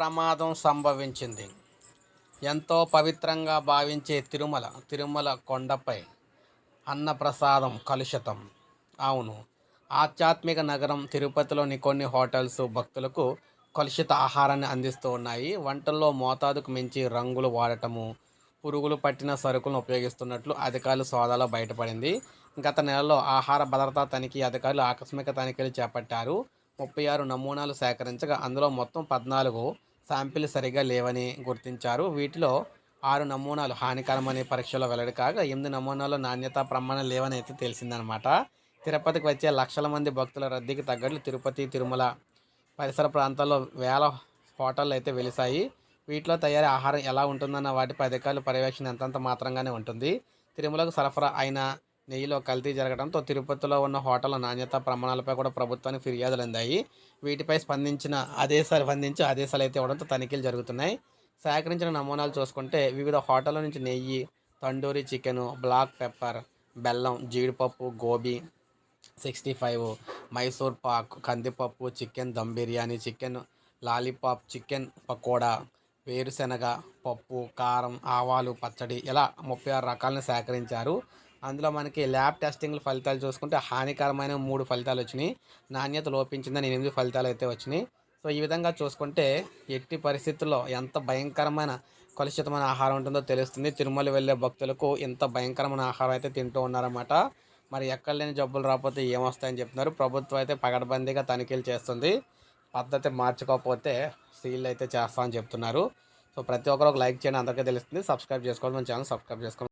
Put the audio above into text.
ప్రమాదం సంభవించింది. ఎంతో పవిత్రంగా భావించే తిరుమల తిరుమల కొండపై అన్నప్రసాదం కలుషితం. అవును ఆధ్యాత్మిక నగరం తిరుపతిలోని కొన్ని హోటల్స్ భక్తులకు కలుషిత ఆహారాన్ని అందిస్తూ ఉన్నాయి. వంటల్లో మోతాదుకు మించి రంగులు వాడటము పురుగులు పట్టిన సరుకులను ఉపయోగిస్తున్నట్లు అధికారులు సోదాలో బయటపడింది. గత నెలలో ఆహార భద్రతా తనిఖీ అధికారులు ఆకస్మిక తనిఖీలు చేపట్టారు. ముప్పై ఆరు నమూనాలు సేకరించగా అందులో మొత్తం పద్నాలుగు శాంపిల్ సరిగా లేవని గుర్తించారు. వీటిలో ఆరు నమూనాలు హానికరమని పరీక్షలో వెల్లడి కాగా ఎనిమిది నమూనాలు నాణ్యత ప్రమాణం లేవని అయితే తెలిసిందనమాట. తిరుపతికి వచ్చే లక్షల మంది భక్తుల రద్దీకి తగ్గట్లు తిరుపతి తిరుమల పరిసర ప్రాంతాల్లో వేల హోటళ్ళు అయితే వెలిసాయి వీటిలో తయారీ ఆహారం ఎలా ఉంటుందన్న వాటిపై అధికారులు పర్యవేక్షణ ఎంతంత మాత్రంగానే ఉంటుంది. తిరుమలకు సరఫరా అయిన నెయ్యిలో కల్తీ జరగడంతో తిరుపతిలో ఉన్న హోటళ్ళ నాణ్యత ప్రమాణాలపై కూడా ప్రభుత్వానికి ఫిర్యాదులు అందాయి. వీటిపై స్పందించిన ఆదేశాలు స్పందించి ఆదేశాలు అయితే ఇవ్వడంతో తనిఖీలు జరుగుతున్నాయి. సేకరించిన నమూనాలు చూసుకుంటే వివిధ హోటళ్ళ నుంచి నెయ్యి తండూరి చికెను బ్లాక్ పెప్పర్ బెల్లం జీడిపప్పు గోబీ సిక్స్టీ ఫైవ్ మైసూర్ పాక్ కందిపప్పు chicken dum biryani chicken lollipop chicken pakoda వేరుశెనగ పప్పు కారం ఆవాలు పచ్చడి ఇలా ముప్పై ఆరు రకాలను సేకరించారు. అందులో మనకి ల్యాబ్ టెస్టింగ్ ఫలితాలు చూసుకుంటే హానికరమైన మూడు ఫలితాలు వచ్చినాయి. నాణ్యత లోపించిందని ఎనిమిది ఫలితాలు అయితే వచ్చినాయి. సో ఈ విధంగా చూసుకుంటే ఎట్టి పరిస్థితుల్లో ఎంత భయంకరమైన కలుషితమైన ఆహారం ఉంటుందో తెలుస్తుంది. తిరుమల వెళ్ళే భక్తులకు ఎంత భయంకరమైన ఆహారం అయితే తింటూ ఉన్నారన్నమాట. మరి ఎక్కడ లేని జబ్బులు రాకపోతే ఏమొస్తాయని చెప్తున్నారు. ప్రభుత్వం అయితే పగడబందీగా తనిఖీలు చేస్తుంది. పద్ధతి మార్చుకోకపోతే సీల్ అయితే చేస్తామని చెప్తున్నారు. సో ప్రతి ఒక్కరు ఒక లైక్ చేయండి. అందరికీ తెలుస్తుంది. సబ్స్క్రైబ్ చేసుకోవాలి మన ఛానల్ సబ్స్క్రైబ్ చేసుకోవాలి